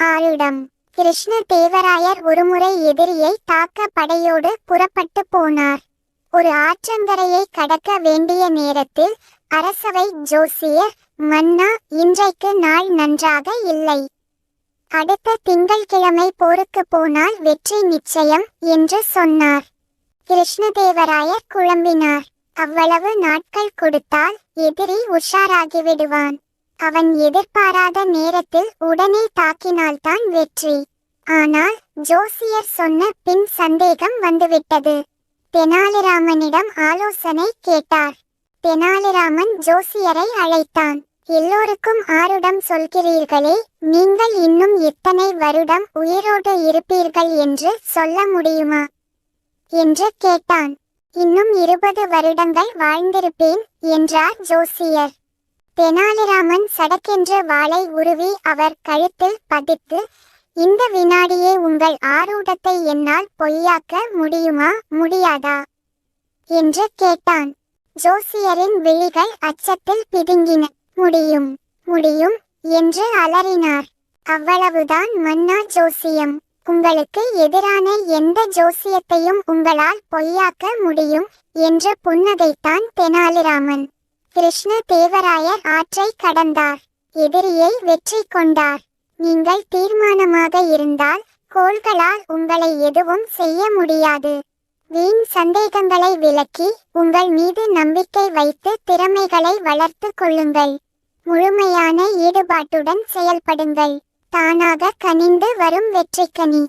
ஆளிடம். கிருஷ்ண தேவராயர் ஒருமுறை எதிரியை தாக்க படையோடு புறப்பட்டு போனார். ஒரு ஆற்றங்கரையை கடக்க வேண்டிய நேரத்தில் அரசவை ஜோசியர் மன்னா இன்றைக்கு நாள் நன்றாக இல்லை. அடுத்த திங்கள்கிழமை போருக்கு போனால் வெற்றி நிச்சயம் என்று சொன்னார். கிருஷ்ணதேவராயர் குழம்பினார். அவ்வளவு நாட்கள் கொடுத்தால் எதிரி உஷாராகிவிடுவான் அவன் எதிர்பாராத நேரத்தில் உடனே தாக்கினால்தான் வெற்றி. ஆனால் ஜோசியர் சொன்ன பின் சந்தேகம் வந்துவிட்டது. தெனாலிராமனிடம் ஆலோசனை கேட்டார். தெனாலிராமன் ஜோசியரை அழைத்தான். எல்லோருக்கும் ஆருடம் சொல்கிறீர்களே நீங்கள் இன்னும் எத்தனை வருடம் உயிரோடு இருப்பீர்கள் என்று சொல்ல முடியுமா? என்று கேட்டான். இன்னும் இருபது வருடங்கள் வாழ்ந்திருப்பேன் என்றார் ஜோசியர். தெனாலிராமன் சடக்கென்று வாளை உருவி அவர் கழுத்தில் பதித்து இந்த வினாடியே உங்கள் ஆரூடத்தை என்னால் பொய்யாக்க முடியுமா? முடியாதா என்று கேட்டான். ஜோசியரின் விழிகள் அச்சத்தில் பிதுங்கின. முடியும் முடியும் என்று அலறினார். அவ்வளவுதான் மன்னா ஜோசியம். உங்களுக்கு எதிரான எந்த ஜோசியத்தையும் உங்களால் பொய்யாக்க முடியும் என்று புன்னகைத்தான் தெனாலிராமன். கிருஷ்ண தேவராயர் ஆற்றை கடந்தார். எதிரியை வெற்றி கொண்டார். நீங்கள் தீர்மானமாக இருந்தால் கோள்களால் உங்களை எதுவும் செய்ய முடியாது. வீண் சந்தேகங்களை விலக்கி உங்கள் மீது நம்பிக்கை வைத்து திறமைகளை வளர்த்து கொள்ளுங்கள். முழுமையான ஈடுபாட்டுடன் செயல்படுங்கள். தானாக கனிந்து வரும் வெற்றிக்கனி.